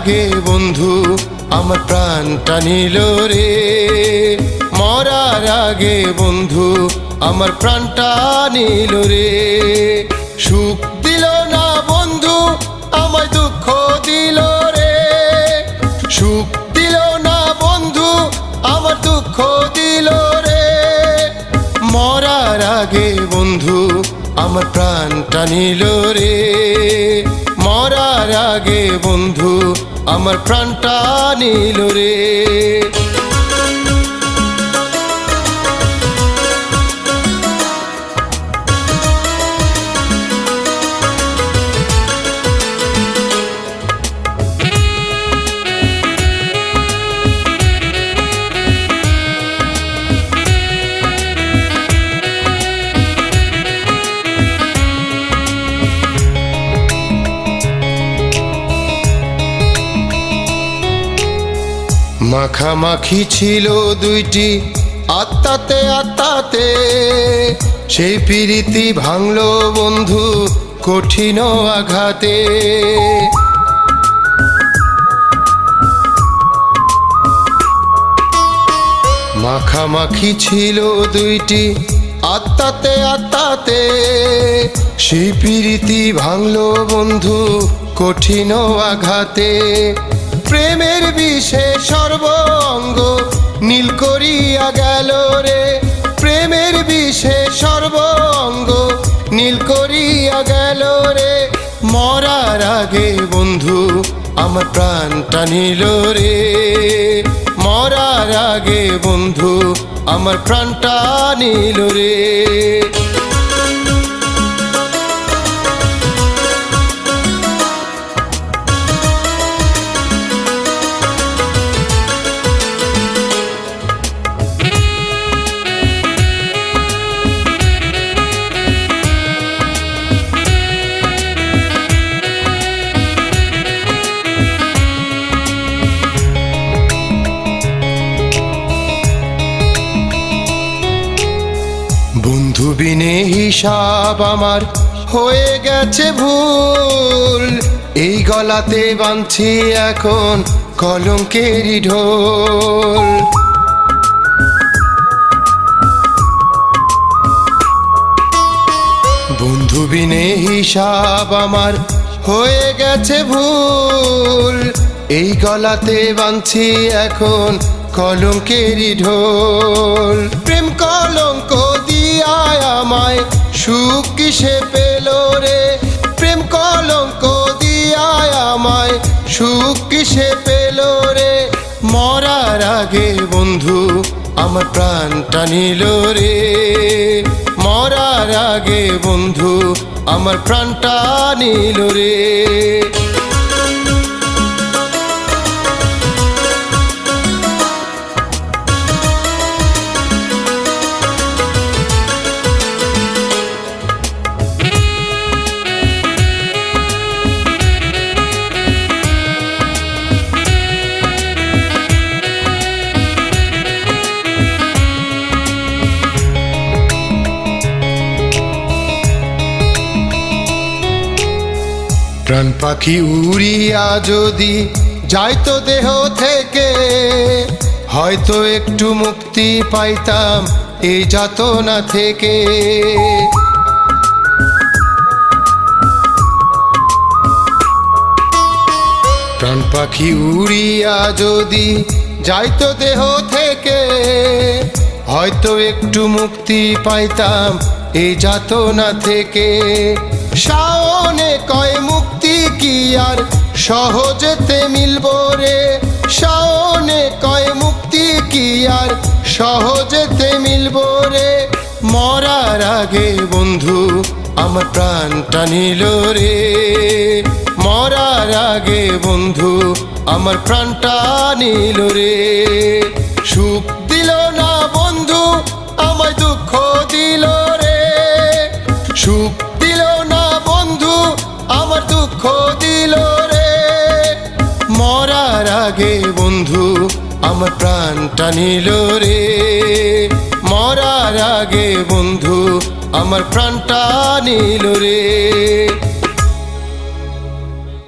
আগে বন্ধু, আমার প্রাণটা নিল রে। মরার আগে বন্ধু, আমার প্রাণটা নিল রে। সুখ দিল না বন্ধু, আমায় দুঃখ দিল রে। সুখ দিল না বন্ধু, আমার দুঃখ দিল রে। মরার আগে বন্ধু, আমার প্রাণটা নিল রে। মরার আগে বন্ধু আমার প্রাণটা নিল রে। মাখামাখি ছিল দুইটি। আত্মাতে আত্মাতে সেই প্রীতি ভাঙলো বন্ধু কঠিন আঘাতে। মাখামাখি ছিল দুইটি। আত্মাতে আত্মাতে সেই প্রীতি ভাঙলো বন্ধু কঠিন আঘাতে। প্রেমের বিষে সর্বঙ্গ নীল করিয়া গেল রে। প্রেমের বিষে সর্বঙ্গ নীল করিয়া গেল রে। মরার আগে বন্ধু আমার প্রাণটা নিল রে। মরার আগে বন্ধু আমার প্রাণটা নিল রে। বন্ধু বিনে হিসাব আমার হয়ে গেছে ভুল। এই গলাতে বাঁধছি এখন কলঙ্কেরই ঢোল। বন্ধু বিনে হিসাব আমার হয়ে গেছে ভুল। এই গলাতে বাঁধছি এখন কলঙ্কেরই ঢোল। প্রেম সুখ কিসে পেল রে? প্রেম কলঙ্ক দিয়ায় আমায় সুখ কিসে পেল রে? মরার আগে বন্ধু আমার প্রাণটা টানিল রে। মরার আগে বন্ধু আমার প্রাণটা টানিল রে। প্রাণ পাখি উড়িয়া যদি যাইতো দেহ থেকে, হয়তো একটু মুক্তি পাইতাম এই যাতনা থেকে। প্রাণ পাখি উড়িয়া যদি যাইতো দেহ থেকে, হয়তো একটু মুক্তি পাইতাম এই যাতনা থেকে। শাওনে কয় মুক্তি আর সহজেতে মিলব রে। শাওনে কয় মুক্তি কি আর সহজেতে মিলব রে। মরার আগে বন্ধু, আমার প্রাণটা নিল রে। মরার আগে বন্ধু, আমার প্রাণটা নিল রে। সুখ দিল না বন্ধু আমার প্রাণ টানিল রে। মরার আগে বন্ধু আমার প্রাণ টানিল রে।